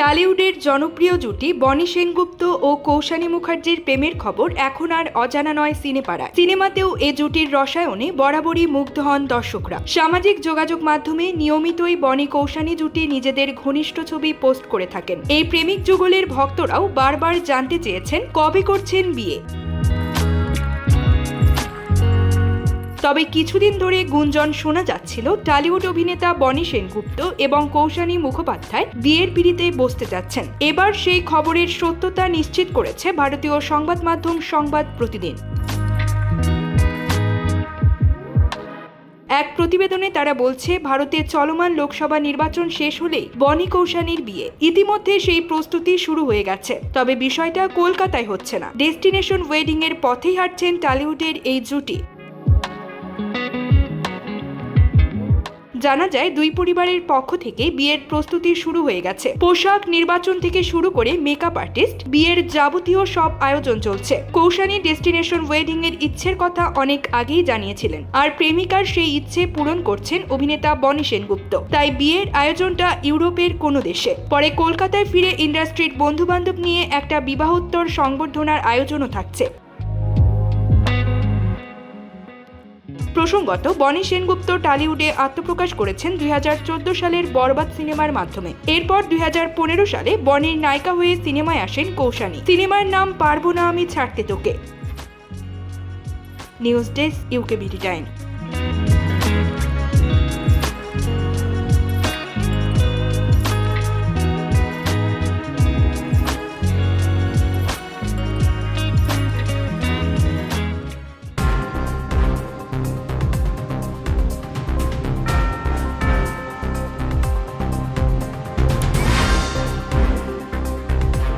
টালিউডের জনপ্রিয় জুটি বনি সেনগুপ্ত ও কৌশানী মুখার্জির প্রেমের খবর এখন আর অজানা নয় সিনেপাড়ায়। সিনেমাতেও এ জুটির রসায়নে বরাবরই মুগ্ধ হন দর্শকরা। সামাজিক যোগাযোগ মাধ্যমে নিয়মিতই বনি কৌশানী জুটি নিজেদের ঘনিষ্ঠ ছবি পোস্ট করে থাকেন। এই প্রেমিক যুগলের ভক্তরাও বারবার জানতে চেয়েছেন কবে করছেন বিয়ে। তবে কিছুদিন ধরে গুঞ্জন শোনা যাচ্ছিল টলিউড অভিনেতা বনি সেনগুপ্ত এবং কৌশানী মুখোপাধ্যায় বিয়ের পিড়িতে বসতে যাচ্ছেন। এবার সেই খবরের সত্যতা নিশ্চিত করেছে ভারতীয় সংবাদ মাধ্যম সংবাদ প্রতিদিন। এক প্রতিবেদনে তারা বলছে, ভারতে চলমান লোকসভা নির্বাচন শেষ হলেই বনি কৌশানির বিয়ে। ইতিমধ্যে সেই প্রস্তুতি শুরু হয়ে গেছে। তবে বিষয়টা কলকাতায় হচ্ছে না। ডেস্টিনেশন ওয়েডিং এর পথেই হাঁটছেন টলিউডের এই জুটি। জানা যায় দুই পরিবারের পক্ষ থেকে বিয়ের প্রস্তুতি শুরু হয়ে গেছে। পোশাক নির্বাচন থেকে শুরু করে মেকআপ আর্টিস্ট বিয়ের যাবতীয় সব আয়োজন চলছে। কৌশানী ডেস্টিনেশন ওয়েডিং এর ইচ্ছের কথা অনেক আগেই জানিয়েছিলেন। আর প্রেমিকার সেই ইচ্ছে পূরণ করছেন অভিনেতা বনি সেনগুপ্ত। তাই বিয়ের আয়োজনটা ইউরোপের কোনো দেশে। পরে কলকাতায় ফিরে ইন্ডাস্ট্রির বন্ধু বান্ধব নিয়ে একটা বিবাহোত্তর সংবর্ধনার আয়োজনও থাকছে। প্রসঙ্গত, বনি সেনগুপ্ত টালিউডে আত্মপ্রকাশ করেছেন দুই হাজার চোদ্দ সালের বরবাদ সিনেমার মাধ্যমে। এরপর দুই হাজার পনেরো সালে বনির নায়িকা হয়ে সিনেমায় আসেন কৌশানী। সিনেমার নাম পারব না আমি ছাড়তে তোকে। News desk UK BD time.